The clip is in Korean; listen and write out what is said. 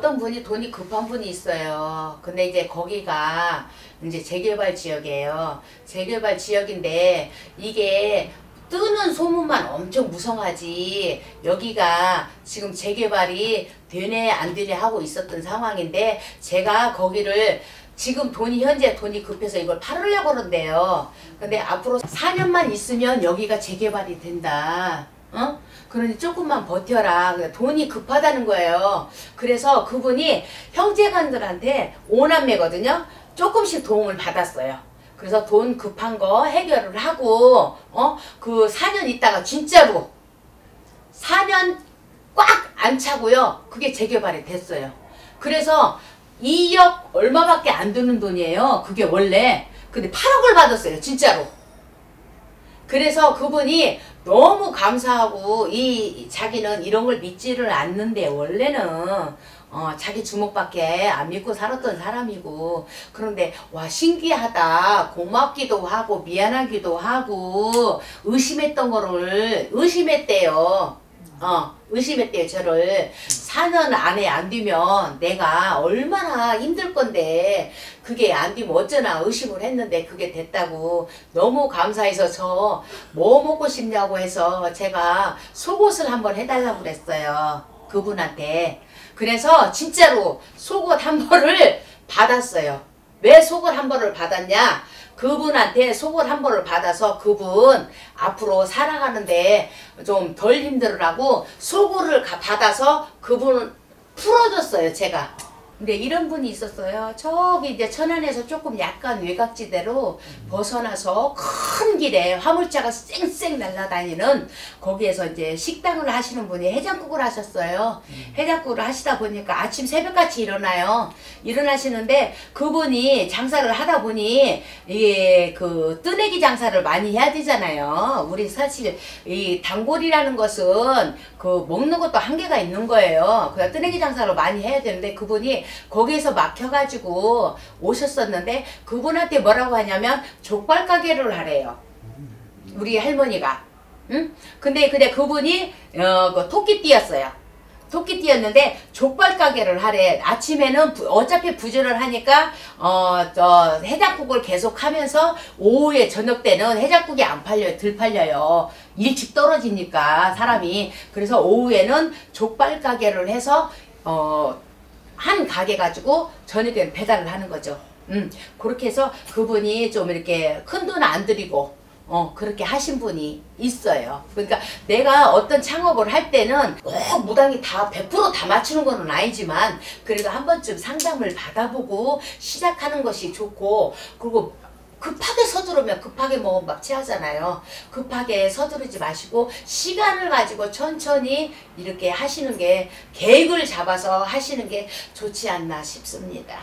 분이 돈이 급한 분이 있어요. 근데 이제 거기가 이제 재개발 지역이에요. 재개발 지역인데 이게 뜨는 소문만 엄청 무성하지 여기가 지금 재개발이 되네 안 되네 하고 있었던 상황인데 제가 거기를 지금 돈이 현재 돈이 급해서 이걸 팔으려고 그런대요. 근데 앞으로 4년만 있으면 여기가 재개발이 된다. 어? 그러니 조금만 버텨라. 그래, 돈이 급하다는 거예요. 그래서 그분이 형제간들한테 오남매거든요. 조금씩 도움을 받았어요. 그래서 돈 급한 거 해결을 하고 어? 그 4년 있다가 진짜로 4년 꽉 안 차고요. 그게 재개발이 됐어요. 그래서 2억 얼마밖에 안 드는 돈이에요. 그게 원래. 근데 8억을 받았어요. 진짜로. 그래서 그분이 너무 감사하고 이 자기는 이런 걸 믿지를 않는데 원래는 어, 자기 주먹밖에 안 믿고 살았던 사람이고 그런데 와 신기하다 고맙기도 하고 미안하기도 하고 의심했던 거를 의심했대요. 어, 의심했대요, 저를. 4년 안에 안 되면 내가 얼마나 힘들 건데, 그게 안 되면 어쩌나 의심을 했는데 그게 됐다고. 너무 감사해서 저 뭐 먹고 싶냐고 해서 제가 속옷을 한번 해달라고 그랬어요. 그분한테. 그래서 진짜로 속옷 한 벌을 받았어요. 왜 속옷 한 벌을 받았냐? 그분한테 속옷 한 벌을 받아서 그분 앞으로 살아가는데 좀 덜 힘들으라고 속옷을 가- 받아서 그분 풀어줬어요 제가. 근데 이런 분이 있었어요. 저기 이제 천안에서 조금 약간 외곽지대로 벗어나서 큰 길에 화물차가 쌩쌩 날아다니는 거기에서 이제 식당을 하시는 분이 해장국을 하셨어요 해장국을 하시다 보니까 아침 새벽같이 일어나요 일어나시는데 그분이 장사를 하다 보니 이게 그 뜨내기 장사를 많이 해야 되잖아요. 우리 사실 이 단골이라는 것은 그 먹는 것도 한계가 있는 거예요. 그냥 뜨내기 장사를 많이 해야 되는데 그분이 거기에서 막혀가지고 오셨었는데 그분한테 뭐라고 하냐면 족발 가게를 하래요. 우리 할머니가. 응? 근데 근데 그분이 어 그 토끼띠였어요. 토끼띠였는데 족발 가게를 하래. 아침에는 부- 어차피 부전을 하니까 어 저 해장국을 계속 하면서 오후에 저녁 때는 해장국이 안 팔려요. 덜 팔려요. 일찍 떨어지니까 사람이. 그래서 오후에는 족발 가게를 해서 어 한 가게 가지고 저녁에 배달을 하는 거죠. 음, 그렇게 해서 그분이 좀 이렇게 큰 돈 안 들이고 어 그렇게 하신 분이 있어요. 그러니까 내가 어떤 창업을 할 때는 꼭 무당이 다 100%다 맞추는 건 아니지만 그래도 한 번쯤 상담을 받아보고 시작하는 것이 좋고 그리고 급하게 서두르면 급하게 뭐 막 취하잖아요. 급하게 서두르지 마시고 시간을 가지고 천천히 이렇게 하시는 게 계획을 잡아서 하시는 게 좋지 않나 싶습니다.